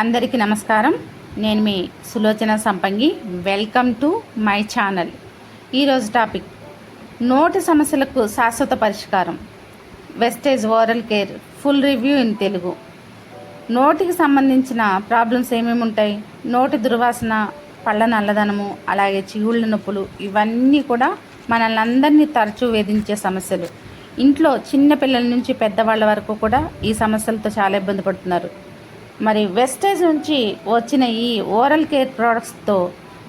అందరికీ నమస్కారం. నేను మీ Sulochana Sampangi. Welcome to my channel ఈరోజు టాపిక్ నోటి సమస్యలకు శాశ్వత పరిష్కారం. Vestige oral care full review in Telugu నోటికి సంబంధించిన ప్రాబ్లమ్స్ ఏమేమి ఉంటాయి? నోటి దుర్వాసన పళ్ళ నల్లదనము అలాగే చిగుళ్ళ నొప్పులు ఇవన్నీ కూడా మనల్ని అందరినీ తరచూ వేధించే సమస్యలు. ఇంట్లో చిన్న పిల్లల నుంచి పెద్దవాళ్ళ వరకు కూడా ఈ సమస్యలతో చాలా ఇబ్బంది పడుతున్నారు. మరి వెస్టేజ్ నుంచి వచ్చిన ఈ ఓరల్ కేర్ ప్రోడక్ట్స్తో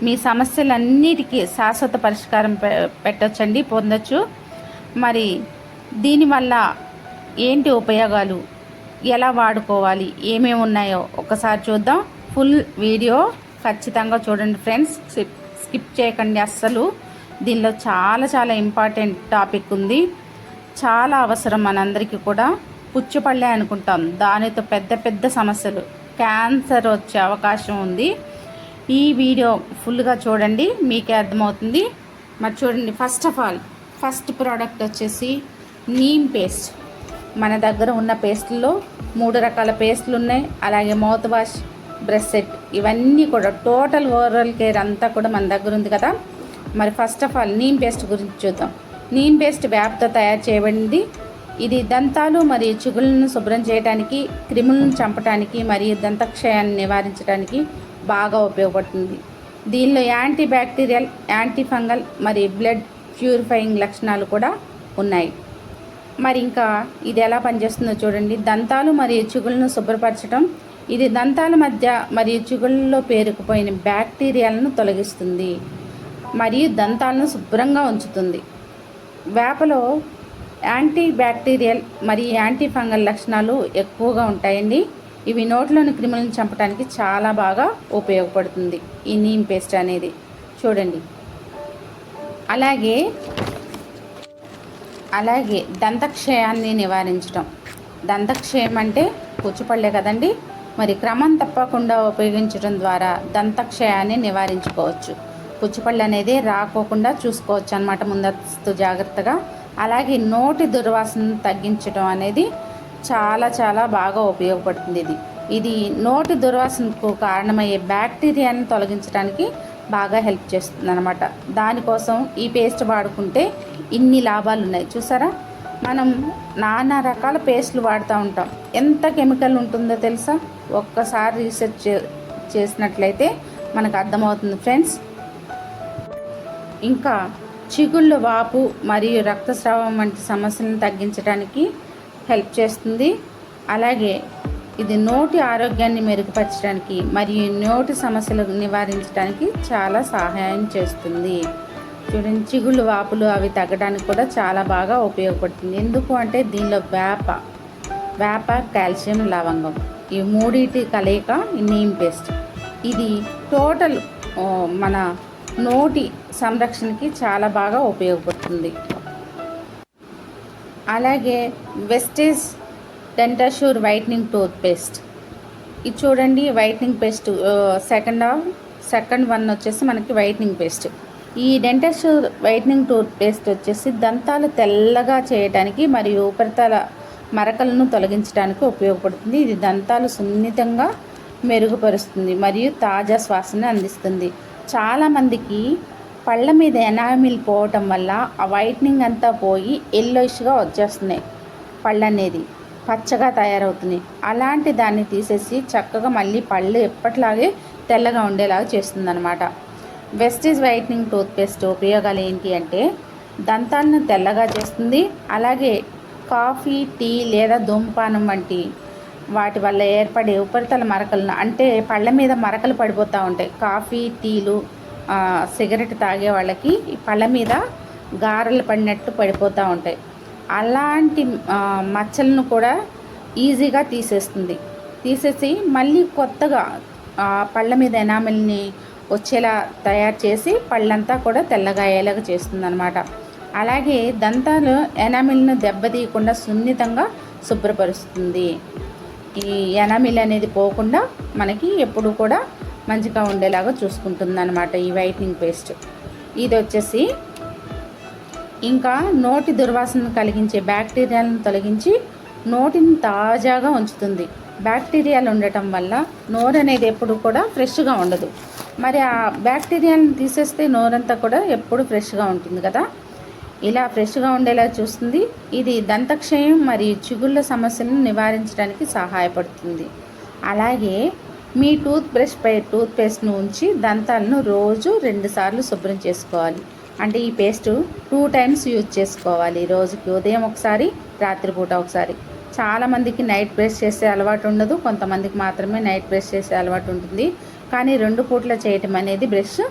మీ సమస్యలన్నిటికీ శాశ్వత పరిష్కారం పె పెట్టొచ్చండి పొందొచ్చు. మరి దీనివల్ల ఏంటి ఉపయోగాలు? ఎలా వాడుకోవాలి? ఏమేమి ఉన్నాయో ఒకసారి చూద్దాం. ఫుల్ వీడియో ఖచ్చితంగా చూడండి ఫ్రెండ్స్. స్కిప్ చేయకండి అస్సలు. దీనిలో చాలా చాలా ఇంపార్టెంట్ టాపిక్ ఉంది. చాలా అవసరం మనందరికీ కూడా. పుచ్చిపళ్ళే అనుకుంటాం. దానితో పెద్ద పెద్ద సమస్యలు. క్యాన్సర్ వచ్చే అవకాశం ఉంది. ఈ వీడియో ఫుల్గా చూడండి. మీకే అర్థమవుతుంది. మరి చూడండి first of all first product వచ్చేసి నీమ్ పేస్ట్ మన దగ్గర ఉన్న పేస్ట్లో మూడు రకాల పేస్ట్లు ఉన్నాయి. అలాగే మౌత్ వాష్ బ్రష్ సెట్ ఇవన్నీ కూడా టోటల్ ఓవరాల్ కేర్ అంతా కూడా మన దగ్గర ఉంది కదా. మరి first of all neem paste గురించి చూద్దాం. నీమ్ పేస్ట్ వ్యాప్తో తయారు చేయబడింది. ఇది దంతాలు మరియు చిగుళ్ళను శుభ్రం చేయడానికి క్రిములను చంపడానికి మరియు దంతక్షయాన్ని నివారించడానికి బాగా ఉపయోగపడుతుంది. దీనిలో యాంటీ బ్యాక్టీరియల్ యాంటీ ఫంగల్ మరియు బ్లడ్ ప్యూరిఫైయింగ్ లక్షణాలు కూడా ఉన్నాయి. మరి ఇంకా ఇది ఎలా పనిచేస్తుందో చూడండి. దంతాలు మరియు చిగుళ్ళను శుభ్రపరచడం ఇది దంతాల మధ్య మరియు చిగుళ్ళలో పేరుకుపోయిన బ్యాక్టీరియాలను తొలగిస్తుంది మరియు దంతాలను శుభ్రంగా ఉంచుతుంది. వేపలో యాంటీ బ్యాక్టీరియల్ మరియు యాంటీ ఫంగల్ లక్షణాలు ఎక్కువగా ఉంటాయండి. ఇవి నోట్లోని క్రిములను చంపడానికి చాలా బాగా ఉపయోగపడుతుంది. ఈ నీమ్ పేస్ట్ అనేది. చూడండి. అలాగే అలాగే దంతక్షయాన్ని నివారించడం దంతక్షయం అంటే కూచిపళ్ళే కదండి. మరి క్రమం తప్పకుండా ఉపయోగించడం ద్వారా దంతక్షయాన్ని నివారించుకోవచ్చు. పుచ్చిపళ్ళు అనేది రాకోకుండా చూసుకోవచ్చు అనమాట ముందస్తు జాగ్రత్తగా అలాగే నోటి దుర్వాసన తగ్గించడం అనేది చాలా చాలా బాగా ఉపయోగపడుతుంది ఇది. ఇది నోటి దుర్వాసనకు కారణమయ్యే బ్యాక్టీరియాని తొలగించడానికి బాగా హెల్ప్ చేస్తుంది అనమాట దానికోసం ఈ పేస్ట్ వాడుకుంటే ఇన్ని లాభాలు ఉన్నాయి. చూసారా? మనం నానా రకాల పేస్ట్లు వాడుతూ ఉంటాం. ఎంత కెమికల్ ఉంటుందో తెలుసా? ఒక్కసారి రీసెర్చ్ చే- చేసినట్లయితే మనకు అర్థమవుతుంది ఫ్రెండ్స్. ఇంకా చిగుళ్ళ వాపు మరియు రక్తస్రావం వంటి సమస్యలను తగ్గించడానికి హెల్ప్ చేస్తుంది. అలాగే ఇది నోటి ఆరోగ్యాన్ని మెరుగుపరచడానికి మరియు నోటి సమస్యలు నివారించడానికి చాలా సహాయం చేస్తుంది. చూడండి చిగుళ్ళు వాపులు అవి తగ్గడానికి కూడా చాలా బాగా ఉపయోగపడుతుంది. ఎందుకు అంటే దీనిలో వేప వేప కాల్షియం లవంగం ఈ మూడింటి కలయిక నీమ్ పేస్ట్. ఇది టోటల్ మన నోటి సంరక్షణకి చాలా బాగా ఉపయోగపడుతుంది. అలాగే Vestige Dentassure whitening tooth paste ఇది చూడండి whitening paste second of second one వచ్చేసి మనకి వైట్నింగ్ పేస్ట్. ఈ డెంటాషూర్ వైట్నింగ్ టూత్ పేస్ట్ వచ్చేసి దంతాలు తెల్లగా చేయడానికి మరియు ఉపరితల మరకలను తొలగించడానికి ఉపయోగపడుతుంది. ఇది దంతాలు సున్నితంగా మెరుగుపరుస్తుంది మరియు తాజా శ్వాసను అందిస్తుంది. చాలామందికి పళ్ళ మీద ఎనామిల్ పోవటం వల్ల ఆ వైట్నింగ్ అంతా పోయి ఎల్లోయిష్గా వచ్చేస్తున్నాయి పళ్ళు అనేది పచ్చగా తయారవుతున్నాయి. అలాంటి దాన్ని తీసేసి చక్కగా మళ్ళీ పళ్ళు ఎప్పట్లాగే తెల్లగా ఉండేలాగా చేస్తుందన్నమాట. వెస్టీజ్ వైట్నింగ్ టూత్పేస్ట్ ఉపయోగాలు ఏంటి అంటే దంతాలను తెల్లగా చేస్తుంది. అలాగే కాఫీ టీ లేదా ధూమపానం వంటి వాటి వల్ల ఏర్పడే ఉపరితల మరకలను అంటే పళ్ళ మీద మరకలు పడిపోతూ ఉంటాయి. కాఫీ టీలు సిగరెట్ తాగే వాళ్ళకి పళ్ళ మీద గారెలు పడినట్టు పడిపోతూ ఉంటాయి. అలాంటి మచ్చలను కూడా ఈజీగా తీసేస్తుంది. తీసేసి మళ్ళీ కొత్తగా పళ్ళ మీద ఎనామిల్ని వచ్చేలా తయారు చేసి పళ్ళంతా కూడా తెల్లగా అయ్యేలాగా చేస్తుంది అనమాట అలాగే దంతాలు ఎనామిల్ను దెబ్బతీయకుండా సున్నితంగా శుభ్రపరుస్తుంది. ఈ ఎనామిల్ అనేది పోకుండా మనకి ఎప్పుడు కూడా మంచిగా ఉండేలాగా చూసుకుంటుంది అనమాట ఈ వైట్నింగ్ పేస్ట్. ఇది వచ్చేసి ఇంకా నోటి దుర్వాసన కలిగించే బ్యాక్టీరియాలను తొలగించి నోటిని తాజాగా ఉంచుతుంది. బ్యాక్టీరియాలు ఉండటం వల్ల నోరు అనేది ఎప్పుడు కూడా ఫ్రెష్గా ఉండదు. మరి ఆ బ్యాక్టీరియాని తీసేస్తే నోరంతా కూడా ఎప్పుడు ఫ్రెష్గా ఉంటుంది కదా? ఇలా ఫ్రెష్గా ఉండేలా చూస్తుంది. ఇది దంతక్షయం మరియు చిగుళ్ళ సమస్యలను నివారించడానికి సహాయపడుతుంది. అలాగే మీ టూత్ బ్రష్పై టూత్ పేస్ట్ను ఉంచి దంతాలను రోజు రెండుసార్లు శుభ్రం చేసుకోవాలి. అంటే ఈ పేస్ట్ టూ టైమ్స్ యూజ్ చేసుకోవాలి. రోజుకి ఉదయం ఒకసారి రాత్రిపూట ఒకసారి. చాలామందికి నైట్ బ్రష్ చేసే అలవాటు ఉండదు. కొంతమందికి మాత్రమే నైట్ బ్రష్ చేసే అలవాటు ఉంటుంది. కానీ రెండు పూట్ల చేయటం అనేది బ్రష్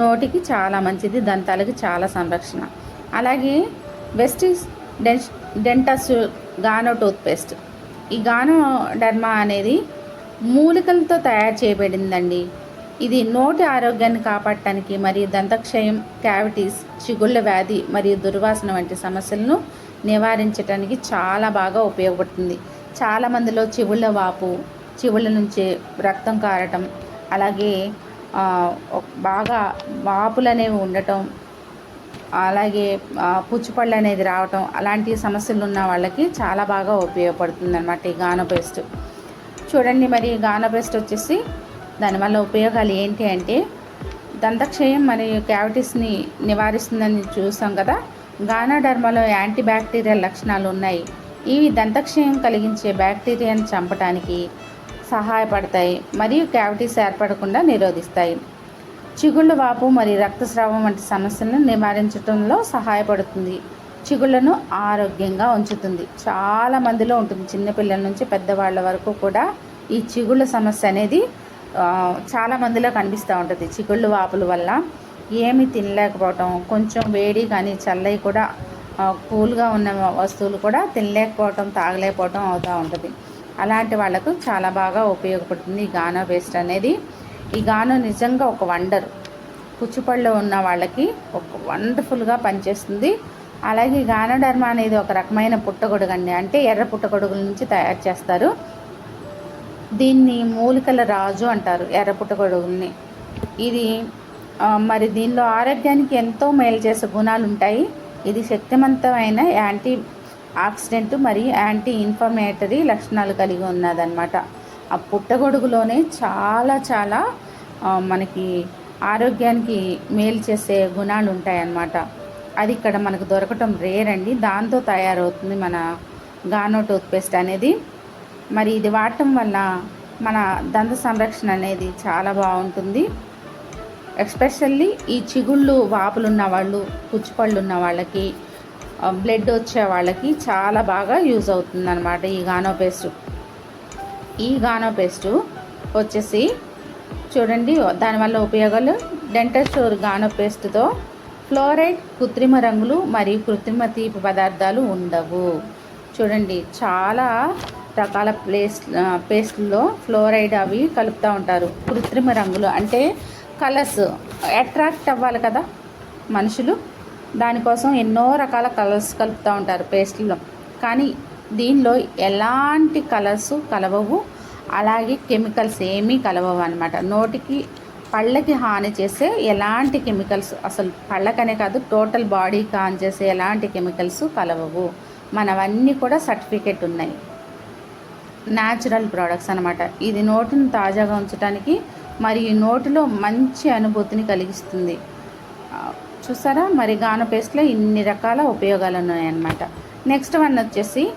నోటికి చాలా మంచిది దంతాలకి చాలా సంరక్షణ. అలాగే వెస్టిస్ డెన్స్ డెంటస్ గానో టూత్పేస్ట్. ఈ గానో డర్మా అనేది మూలికలతో తయారు చేయబడిందండి. ఇది నోటి ఆరోగ్యాన్ని కాపాడటానికి మరియు దంతక్షయం క్యావిటీస్ చిగుళ్ళ వ్యాధి మరియు దుర్వాసన వంటి సమస్యలను నివారించడానికి చాలా బాగా ఉపయోగపడుతుంది. చాలా మందిలో వాపు చెవుళ్ళ నుంచి రక్తం కారటం అలాగే బాగా వాపులు అనేవి ఉండటం అలాగే పుచ్చిపళ్ళు అనేది రావటం అలాంటి సమస్యలు ఉన్న వాళ్ళకి చాలా బాగా ఉపయోగపడుతుంది అనమాట ఈ గానో పేస్ట్ చూడండి మరి గానో పేస్ట్ వచ్చేసి దానివల్ల ఉపయోగాలు ఏంటి అంటే దంతక్షయం మరియు క్యావిటీస్ని నివారిస్తుందని చూసాం కదా గానాడర్మలో యాంటీ బ్యాక్టీరియల్ లక్షణాలు ఉన్నాయి. ఇవి దంతక్షయం కలిగించే బ్యాక్టీరియాను చంపడానికి సహాయపడతాయి మరియు క్యావిటీస్ ఏర్పడకుండా నిరోధిస్తాయి. చిగుళ్ళు వాపు మరియు రక్తస్రావం వంటి సమస్యలను నివారించడంలో సహాయపడుతుంది. చిగుళ్ళను ఆరోగ్యంగా ఉంచుతుంది. చాలా మందిలో ఉంటుంది. చిన్నపిల్లల నుంచి పెద్దవాళ్ళ వరకు కూడా ఈ చిగుళ్ళ సమస్య అనేది చాలా మందిలో కనిపిస్తూ ఉంటుంది. చిగుళ్ళు వాపుల వల్ల ఏమి తినలేకపోవటం కొంచెం వేడి కానీ చల్లవి కూడా కూల్గా ఉన్న వస్తువులు కూడా తినలేకపోవటం తాగలేకపోవటం అవుతూ ఉంటుంది. అలాంటి వాళ్ళకు చాలా బాగా ఉపయోగపడుతుంది ఈ గానో పేస్ట్ అనేది. ఈ గానం నిజంగా ఒక వండర్. పుచ్చిపళ్ళు ఉన్న వాళ్ళకి ఒక వండర్ఫుల్గా పనిచేస్తుంది. అలాగే గానోడర్మా అనేది ఒక రకమైన పుట్టగొడుగండి. అంటే ఎర్ర పుట్టగొడుగుల నుంచి తయారు చేస్తారు. దీన్ని మూలికల రాజు అంటారు ఎర్ర పుట్టగొడుగుల్ని. ఇది మరి దీనిలో ఆరోగ్యానికి ఎంతో మేలు చేసే గుణాలు ఉంటాయి. ఇది శక్తివంతమైన యాంటీ ఆక్సిడెంట్ మరియు యాంటీ ఇన్ఫర్మేటరీ లక్షణాలు కలిగి ఉన్నదన్నమాట. ఆ పుట్టగొడుగులోనే చాలా చాలా మనకి ఆరోగ్యానికి మేలు చేసే గుణాలు ఉంటాయన్నమాట. అది ఇక్కడ మనకు దొరకటం రేర్ అండి. దాంతో తయారవుతుంది మన గానో టూత్పేస్ట్ అనేది. మరి ఇది వాడటం వల్ల మన దంత సంరక్షణ అనేది చాలా బాగుంటుంది. ఎస్పెషల్లీ ఈ చిగుళ్ళు వాపులు ఉన్న వాళ్ళు పుచ్చిపళ్ళు ఉన్న వాళ్ళకి బ్లడ్ వచ్చే వాళ్ళకి చాలా బాగా యూజ్ అవుతుంది అనమాట ఈ గానో పేస్టు. ఈ గానో పేస్టు వచ్చేసి చూడండి దానివల్ల ఉపయోగాలు. డెంటల్ స్టోర్ గానో పేస్ట్తో ఫ్లోరైడ్ కృత్రిమ రంగులు మరియు కృత్రిమ తీపి పదార్థాలు ఉండవు. చూడండి చాలా రకాల ప్లేస్ పేస్ట్లో ఫ్లోరైడ్ అవి కలుపుతూ ఉంటారు. కృత్రిమ రంగులు అంటే కలర్స్. అట్రాక్ట్ అవ్వాలి కదా మనుషులు. దానికోసం ఎన్నో రకాల కలర్స్ కలుపుతూ ఉంటారు పేస్ట్లో కానీ దీనిలో ఎలాంటి కలర్స్ కలవవు. అలాగే కెమికల్స్ ఏమీ కలవవు అనమాట నోటికి పళ్ళకి హాని చేసే ఎలాంటి కెమికల్స్ అసలు పళ్ళకనే కాదు టోటల్ బాడీకి హాని చేసే ఎలాంటి కెమికల్స్ కలవవు. మనవన్నీ కూడా సర్టిఫికేట్ ఉన్నాయి. న్యాచురల్ ప్రోడక్ట్స్ అనమాట ఇది నోటిని తాజాగా ఉంచడానికి మరియు నోటిలో మంచి అనుభూతిని కలిగిస్తుంది. చూసారా? మరి గాన పేస్ట్లో ఇన్ని రకాల ఉపయోగాలు ఉన్నాయన్నమాట. నెక్స్ట్ వన్ వచ్చేసి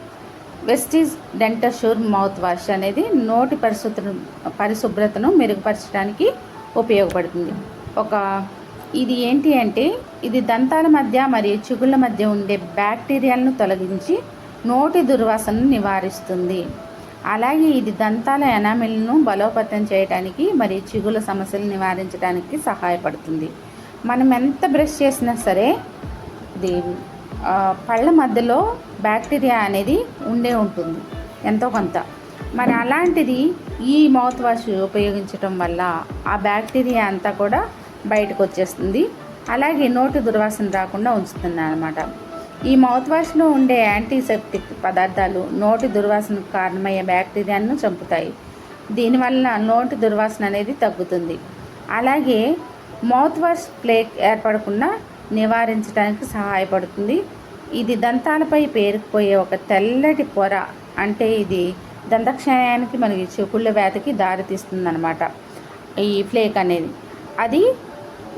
వెస్టీజ్ డెంటషూర్ మౌత్ వాష్ అనేది నోటి పరిశుభ్ర పరిశుభ్రతను మెరుగుపరచడానికి ఉపయోగపడుతుంది. ఒక ఇది ఏంటి అంటే ఇది దంతాల మధ్య మరియు చిగుళ్ళ మధ్య ఉండే బ్యాక్టీరియాలను తొలగించి నోటి దుర్వాసనను నివారిస్తుంది. అలాగే ఇది దంతాల ఎనామిల్ను బలోపేతం చేయడానికి మరియు చిగుళ్ళ సమస్యలు నివారించడానికి సహాయపడుతుంది. మనం ఎంత బ్రష్ చేసినా సరే ఇది పళ్ళ మధ్యలో బ్యాక్టీరియా అనేది ఉండే ఉంటుంది ఎంతో కొంత. మరి అలాంటిది ఈ మౌత్ వాష్ ఉపయోగించటం వల్ల ఆ బ్యాక్టీరియా అంతా కూడా బయటకు వచ్చేస్తుంది. అలాగే నోటి దుర్వాసన రాకుండా ఉంచుతుంది అనమాట ఈ మౌత్ వాష్లో ఉండే యాంటీసెప్టిక్ పదార్థాలు నోటి దుర్వాసనకు కారణమయ్యే బ్యాక్టీరియాను చంపుతాయి. దీనివల్ల నోటి దుర్వాసన అనేది తగ్గుతుంది. అలాగే మౌత్ వాష్ ప్లేక్ ఏర్పడకుండా నివారించడానికి సహాయపడుతుంది. ఇది దంతాలపై పేరుకుపోయే ఒక తెల్లటి పొర. అంటే ఇది దంతక్షయానికి మనకి చెకుళ్ళ వ్యాధికి దారితీస్తుందనమాట ఈ ఫ్లేక్ అనేది. అది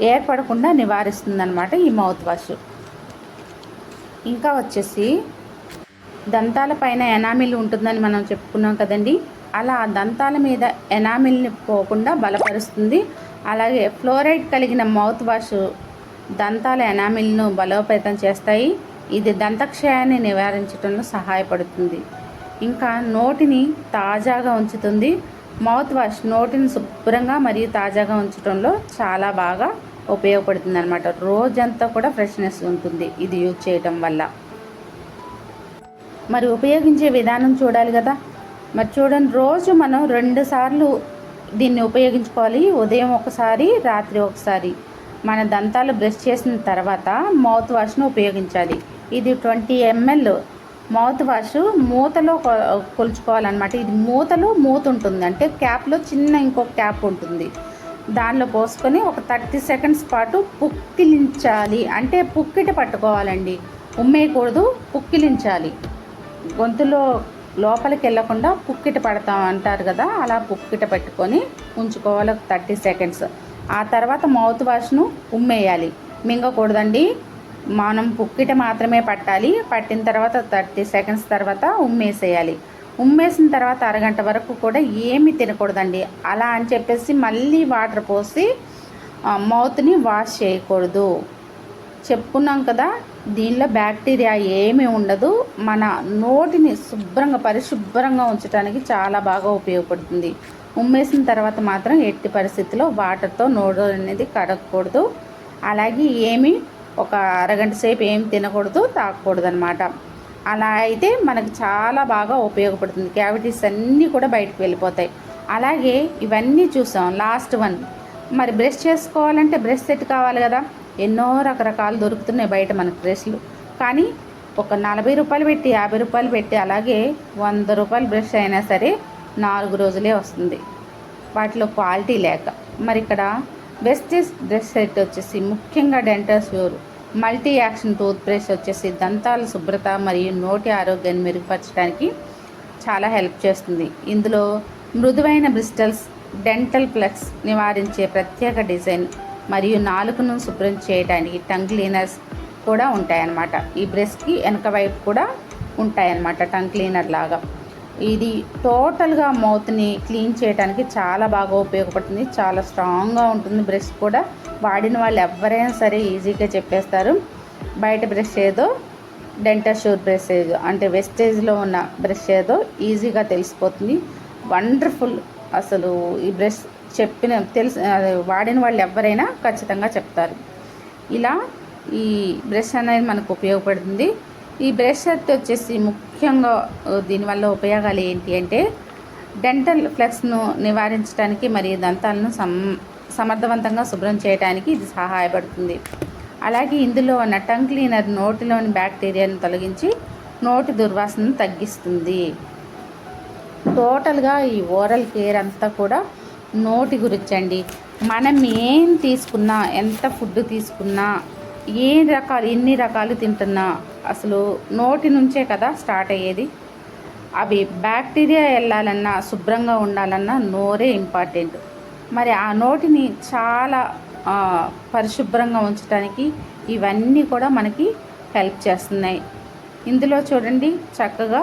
ఏర్పడకుండా నివారిస్తుందనమాట ఈ మౌత్ వాష్ ఇంకా వచ్చేసి దంతాల పైన ఎనామిల్ ఉంటుందని మనం చెప్పుకున్నాం కదండి. అలా దంతాల మీద ఎనామిల్ని పోకుండా బలపరుస్తుంది. అలాగే ఫ్లోరైడ్ కలిగిన మౌత్ వాష్ దంతాల ఎనామిల్ను బలోపేతం చేస్తాయి. ఇది దంతక్షయాన్ని నివారించడంలో సహాయపడుతుంది. ఇంకా నోటిని తాజాగా ఉంచుతుంది. మౌత్ వాష్ నోటిని శుభ్రంగా మరియు తాజాగా ఉంచడంలో చాలా బాగా ఉపయోగపడుతుంది అనమాట రోజంతా కూడా ఫ్రెష్నెస్ ఉంటుంది ఇది యూజ్ చేయటం వల్ల. మరి ఉపయోగించే విధానం చూడాలి కదా. మరి చూడండి రోజు మనం రెండు సార్లు దీన్ని ఉపయోగించుకోవాలి. ఉదయం ఒకసారి రాత్రి ఒకసారి. మన దంతాలు బ్రష్ చేసిన తర్వాత మౌత్ వాష్ను ఉపయోగించాలి. ఇది ట్వంటీ ఎంఎల్ మౌత్ వాష్ మూతలో కొలుచుకోవాలన్నమాట. ఇది మూతలో మూత ఉంటుంది. అంటే క్యాప్లో చిన్న ఇంకొక క్యాప్ ఉంటుంది. దానిలో పోసుకొని ఒక థర్టీ సెకండ్స్ పాటు పుక్కిలించాలి. అంటే పుక్కిట పట్టుకోవాలండి. ఉమ్మేయకూడదు పుక్కిలించాలి. గొంతులో లోపలికి వెళ్ళకుండా పుక్కిట పడతాం అంటారు కదా అలా పుక్కిట పెట్టుకొని ఉంచుకోవాలి ఒక థర్టీ సెకండ్స్. ఆ తర్వాత మౌత్ వాష్ను ఉమ్మేయాలి. మింగకూడదండి. మనం పుక్కిట మాత్రమే పట్టాలి. పట్టిన తర్వాత థర్టీ సెకండ్స్ తర్వాత ఉమ్మేసేయాలి. ఉమ్మేసిన తర్వాత అరగంట వరకు కూడా ఏమి తినకూడదండి. అలా అని చెప్పేసి మళ్ళీ వాటర్ పోసి మౌత్ని వాష్ చేయకూడదు. చెప్పుకున్నాం కదా దీనిలో బ్యాక్టీరియా ఏమీ ఉండదు. మన నోటిని శుభ్రంగా పరిశుభ్రంగా ఉంచడానికి చాలా బాగా ఉపయోగపడుతుంది. ఉమ్మేసిన తర్వాత మాత్రం ఎట్టి పరిస్థితిలో వాటర్తో నోడు అనేది కడగకూడదు. అలాగే ఏమి ఒక అరగంట సేపు ఏం తినకూడదు తాగకూడదు అనమాట అలా అయితే మనకు చాలా బాగా ఉపయోగపడుతుంది. క్యావిటీస్ అన్నీ కూడా బయటకు వెళ్ళిపోతాయి. అలాగే ఇవన్నీ చూసాం లాస్ట్ వన్. మరి బ్రష్ చేసుకోవాలంటే బ్రష్ సెట్ కావాలి కదా. ఎన్నో రకరకాలు దొరుకుతున్నాయి బయట మనకు బ్రష్లు. కానీ ఒక నలభై రూపాయలు పెట్టి యాభై రూపాయలు పెట్టి అలాగే వంద రూపాయలు బ్రష్ అయినా సరే నాలుగు రోజులే వస్తుంది. వాటిలో క్వాలిటీ లేక. మరి ఇక్కడ బెస్టిస్ బ్రష్ సెట్ వచ్చేసి ముఖ్యంగా డెంటల్ ఫ్యూర్ మల్టీ యాక్షన్ టూత్ బ్రష్ వచ్చేసి దంతాల శుభ్రత మరియు నోటి ఆరోగ్యాన్ని మెరుగుపరచడానికి చాలా హెల్ప్ చేస్తుంది. ఇందులో మృదువైన బ్రిస్టల్స్ డెంటల్ ప్లక్స్ నివారించే ప్రత్యేక డిజైన్ మరియు నాలుకను శుభ్రం చేయడానికి టంగ్ క్లీనర్స్ కూడా ఉంటాయన్నమాట. ఈ బ్రష్కి వెనక వైపు కూడా ఉంటాయన్నమాట టంగ్ క్లీనర్ లాగా. ఇది టోటల్గా మౌత్ని క్లీన్ చేయడానికి చాలా బాగా ఉపయోగపడుతుంది. చాలా స్ట్రాంగ్గా ఉంటుంది బ్రష్ కూడా. వాడిన వాళ్ళు ఎవరైనా సరే ఈజీగా చెప్పేస్తారు. బయట బ్రష్ ఏదో డెంటల్ షూర్ బ్రష్ ఏదో అంటే వెస్టేజ్లో ఉన్న బ్రష్ ఏదో ఈజీగా తెలిసిపోతుంది. వండర్ఫుల్ అసలు ఈ బ్రష్ చెప్పిన తెలిసి వాడిన వాళ్ళు ఎవరైనా ఖచ్చితంగా చెప్తారు. ఇలా ఈ బ్రష్ అనేది మనకు ఉపయోగపడుతుంది. ఈ బ్రష్ ఎర్త్ వచ్చేసి ముఖ్యంగా దీనివల్ల ఉపయోగాలు ఏంటి అంటే డెంటల్ ఫ్లెక్స్ను నివారించడానికి మరియు దంతాలను సమ్ సమర్థవంతంగా శుభ్రం చేయడానికి ఇది సహాయపడుతుంది. అలాగే ఇందులో ఉన్న టంగ్ క్లీనర్ నోటిలోని బ్యాక్టీరియాను తొలగించి నోటి దుర్వాసనను తగ్గిస్తుంది. టోటల్గా ఈ ఓరల్ కేర్ అంతా కూడా నోటి గురించండి. మనం ఏం తీసుకున్నా ఎంత ఫుడ్ తీసుకున్నా ఏ రకాలు ఎన్ని రకాలు తింటున్నా అసలు నోటి నుంచే కదా స్టార్ట్ అయ్యేది. అవి బ్యాక్టీరియా వెళ్ళాలన్నా శుభ్రంగా ఉండాలన్నా నోరే ఇంపార్టెంట్. మరి ఆ నోటిని చాలా పరిశుభ్రంగా ఉంచడానికి ఇవన్నీ కూడా మనకి హెల్ప్ చేస్తున్నాయి. ఇందులో చూడండి చక్కగా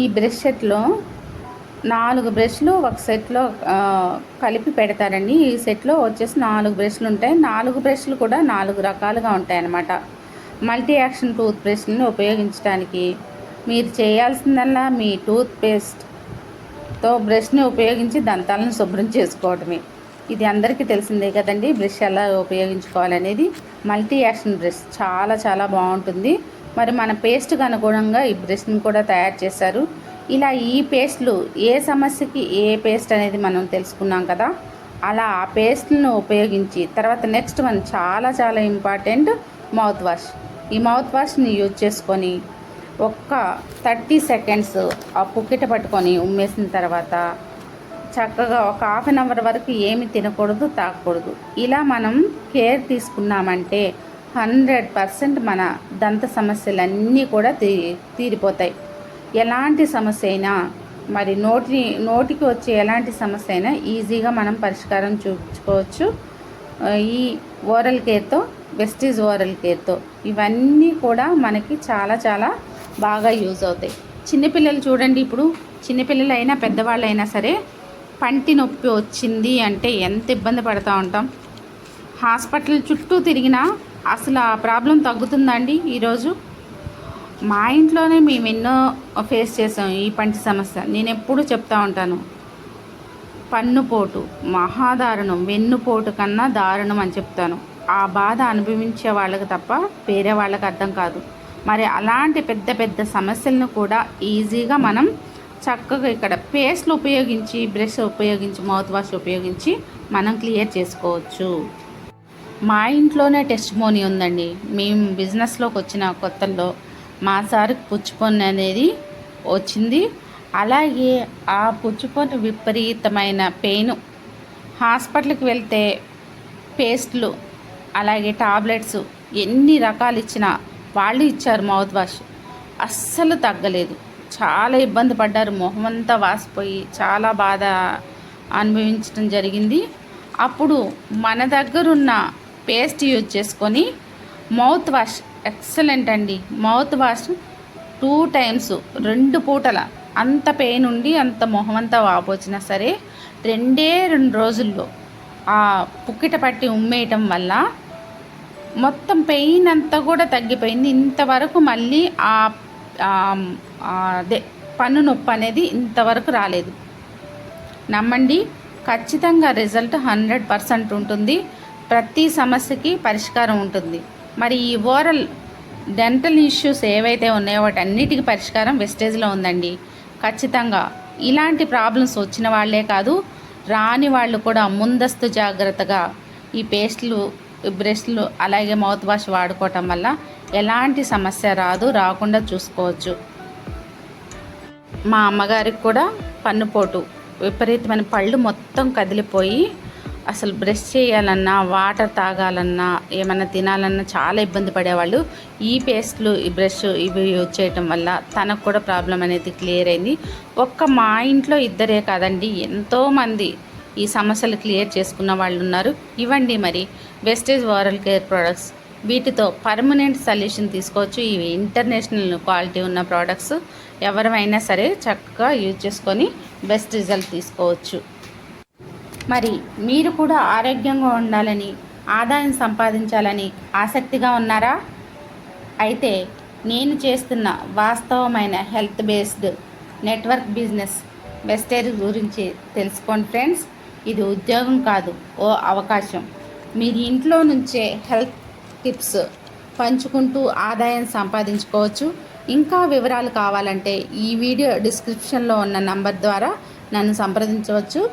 ఈ బ్రష్ సెట్లో నాలుగు బ్రష్లు ఒక సెట్లో కలిపి పెడతారండి. ఈ సెట్లో వచ్చేసి నాలుగు బ్రష్లు ఉంటాయి. నాలుగు బ్రష్లు కూడా నాలుగు రకాలుగా ఉంటాయి అన్నమాట మల్టీ యాక్షన్ టూత్ బ్రష్ని ఉపయోగించడానికి మీరు చేయాల్సిందల్లా మీ టూత్ పేస్ట్తో బ్రష్ని ఉపయోగించి దంతాలను శుభ్రం చేసుకోవడమే ఇది అందరికీ తెలిసిందే కదండి బ్రష్ ఎలా ఉపయోగించుకోవాలనేది. మల్టీ యాక్షన్ బ్రష్ చాలా చాలా బాగుంటుంది. మరి మన పేస్ట్కి అనుగుణంగా ఈ బ్రష్ని కూడా తయారు చేశారు. ఇలా ఈ పేస్ట్లు ఏ సమస్యకి ఏ పేస్ట్ అనేది మనం తెలుసుకున్నాం కదా అలా ఆ పేస్ట్లను ఉపయోగించి తర్వాత నెక్స్ట్ వన్ చాలా చాలా ఇంపార్టెంట్ మౌత్ వాష్ ఈ మౌత్ వాష్ని యూజ్ చేసుకొని ఒక్క థర్టీ సెకండ్స్ ఆ పుక్కిట పట్టుకొని ఉమ్మేసిన తర్వాత చక్కగా ఒక హాఫ్ అన్ అవర్ వరకు ఏమి తినకూడదు తాకూడదు ఇలా మనం కేర్ తీసుకున్నామంటే హండ్రెడ్ పర్సెంట్ మన దంత సమస్యలన్నీ కూడా తీ తీరిపోతాయి. ఎలాంటి సమస్య అయినా మరి నోటిని నోటికి వచ్చే ఎలాంటి సమస్య అయినా ఈజీగా మనం పరిష్కారం చూపించుకోవచ్చు. ఈ ఓరల్ కేర్తో వెస్టీజ్ ఓరల్ కేర్తో ఇవన్నీ కూడా మనకి చాలా చాలా బాగా యూజ్ అవుతాయి. చిన్నపిల్లలు చూడండి ఇప్పుడు. చిన్నపిల్లలు అయినా పెద్దవాళ్ళు అయినా సరే పంటి నొప్పి వచ్చింది అంటే ఎంత ఇబ్బంది పడుతూ ఉంటాం. హాస్పిటల్ చుట్టూ తిరిగినా అసలు ఆ ప్రాబ్లం తగ్గుతుందా అండి ఈరోజు? మా ఇంట్లోనే మేము ఎన్నో ఫేస్ చేసాం ఈ పంటి సమస్య. నేను ఎప్పుడు చెప్తా ఉంటాను పన్నుపోటు మహాదారుణం వెన్నుపోటు కన్నా దారుణం అని చెప్తాను. ఆ బాధ అనుభవించే వాళ్ళకి తప్ప వేరే వాళ్ళకి అర్థం కాదు. మరి అలాంటి పెద్ద పెద్ద సమస్యలను కూడా ఈజీగా మనం చక్కగా ఇక్కడ పేస్ట్లు ఉపయోగించి బ్రష్ ఉపయోగించి మౌత్ వాష్ ఉపయోగించి మనం క్లియర్ చేసుకోవచ్చు. మా ఇంట్లోనే టెస్ట్ మోనీ ఉందండి. మేము బిజినెస్లోకి వచ్చిన కొత్తల్లో మా సార్కి పుచ్చిపొన్ను అనేది వచ్చింది. అలాగే ఆ పుచ్చిపొన్ను విపరీతమైన పెయిన్. హాస్పిటల్కి వెళ్తే పేస్ట్లు అలాగే టాబ్లెట్స్ ఎన్ని రకాలు ఇచ్చినా వాళ్ళు ఇచ్చారు మౌత్ వాష్. అస్సలు తగ్గలేదు. చాలా ఇబ్బంది పడ్డారు. మొహం అంతా వాసిపోయి చాలా బాధ అనుభవించడం జరిగింది. అప్పుడు మన దగ్గరున్న పేస్ట్ యూజ్ చేసుకొని మౌత్ వాష్ ఎక్సలెంట్ అండి. మౌత్ వాష్ టూ టైమ్స్ రెండు పూటల. అంత పెయిన్ ఉండి అంత మొహం అంతా వాపొచ్చినా సరే రెండే రెండు రోజుల్లో ఆ పుక్కిట పట్టి ఉమ్మేయటం వల్ల మొత్తం పెయిన్ అంతా కూడా తగ్గిపోయింది. ఇంతవరకు మళ్ళీ ఆ అదే పన్ను నొప్పి అనేది ఇంతవరకు రాలేదు. నమ్మండి ఖచ్చితంగా రిజల్ట్ హండ్రెడ్ పర్సెంట్ ఉంటుంది. ప్రతి సమస్యకి పరిష్కారం ఉంటుంది. మరి ఈ ఓరల్ డెంటల్ ఇష్యూస్ ఏవైతే ఉన్నాయో వాటన్నిటికీ పరిష్కారం వెస్టేజ్లో ఉందండి. ఖచ్చితంగా ఇలాంటి ప్రాబ్లమ్స్ వచ్చిన వాళ్ళే కాదు రాని వాళ్ళు కూడా ముందస్తు జాగ్రత్తగా ఈ పేస్ట్లు బ్రష్లు అలాగే మౌత్ వాష్ వాడుకోవటం వల్ల ఎలాంటి సమస్య రాదు రాకుండా చూసుకోవచ్చు. మా అమ్మగారికి కూడా పన్నుపోటు విపరీతమైన పళ్ళు మొత్తం కదిలిపోయి అసలు బ్రష్ చేయాలన్నా వాటర్ తాగాలన్నా ఏమన్నా తినాలన్నా చాలా ఇబ్బంది పడేవాళ్ళు. ఈ పేస్ట్లు ఈ బ్రష్ ఇవి యూజ్ చేయటం వల్ల తనకు కూడా ప్రాబ్లం అనేది క్లియర్ అయింది. ఒక్క మా ఇంట్లో ఇద్దరే కాదండి ఎంతోమంది ఈ సమస్యలు క్లియర్ చేసుకున్న వాళ్ళు ఉన్నారు. ఇవ్వండి మరి వెస్టేజ్ ఓరల్ కేర్ ప్రోడక్ట్స్ వీటితో పర్మనెంట్ సొల్యూషన్ తీసుకోవచ్చు. ఇవి ఇంటర్నేషనల్ క్వాలిటీ ఉన్న ప్రోడక్ట్స్ ఎవరైనా సరే చక్కగా యూజ్ చేసుకొని బెస్ట్ రిజల్ట్ తీసుకోవచ్చు. మరి మీరు కూడా ఆరోగ్యంగా ఉండాలని ఆదాయం సంపాదించాలని ఆసక్తిగా ఉన్నారా? అయితే నేను చేస్తున్న వాస్తవమైన health based network business Vestige గురించి తెలుసుకోండి ఫ్రెండ్స్. ఇది ఉద్యోగం కాదు ఓ అవకాశం. మీరు ఇంట్లో నుంచే హెల్త్ టిప్స్ పంచుకుంటూ ఆదాయం సంపాదించుకోవచ్చు. ఇంకా వివరాలు కావాలంటే ఈ వీడియో డిస్క్రిప్షన్లో ఉన్న నంబర్ ద్వారా నన్ను సంప్రదించవచ్చు.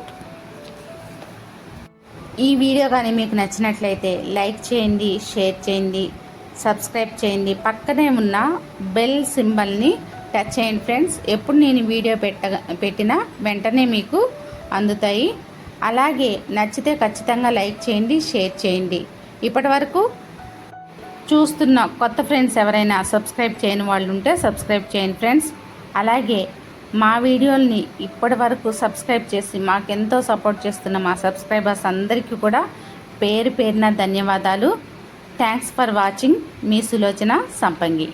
ఈ వీడియో కానీ మీకు నచ్చినట్లయితే లైక్ చేయండి షేర్ చేయండి సబ్స్క్రైబ్ చేయండి. పక్కనే ఉన్న బెల్ సింబల్ని టచ్ చేయండి ఫ్రెండ్స్. ఎప్పుడు నేను వీడియో పెట్ట పెట్టినా వెంటనే మీకు అందుతాయి. అలాగే నచ్చితే ఖచ్చితంగా లైక్ చేయండి షేర్ చేయండి. ఇప్పటి వరకు చూస్తున్న కొత్త ఫ్రెండ్స్ ఎవరైనా సబ్స్క్రైబ్ చేయని వాళ్ళు ఉంటే సబ్స్క్రైబ్ చేయండి ఫ్రెండ్స్. అలాగే మా వీడియోల్ని ఇప్పటి వరకు సబ్స్క్రైబ్ చేసి మాకెంతో సపోర్ట్ చేస్తున్న మా సబ్స్క్రైబర్స్ అందరికీ కూడా పేరు పేరున ధన్యవాదాలు. Thanks for watching. మీ సులోచన సంపంగి.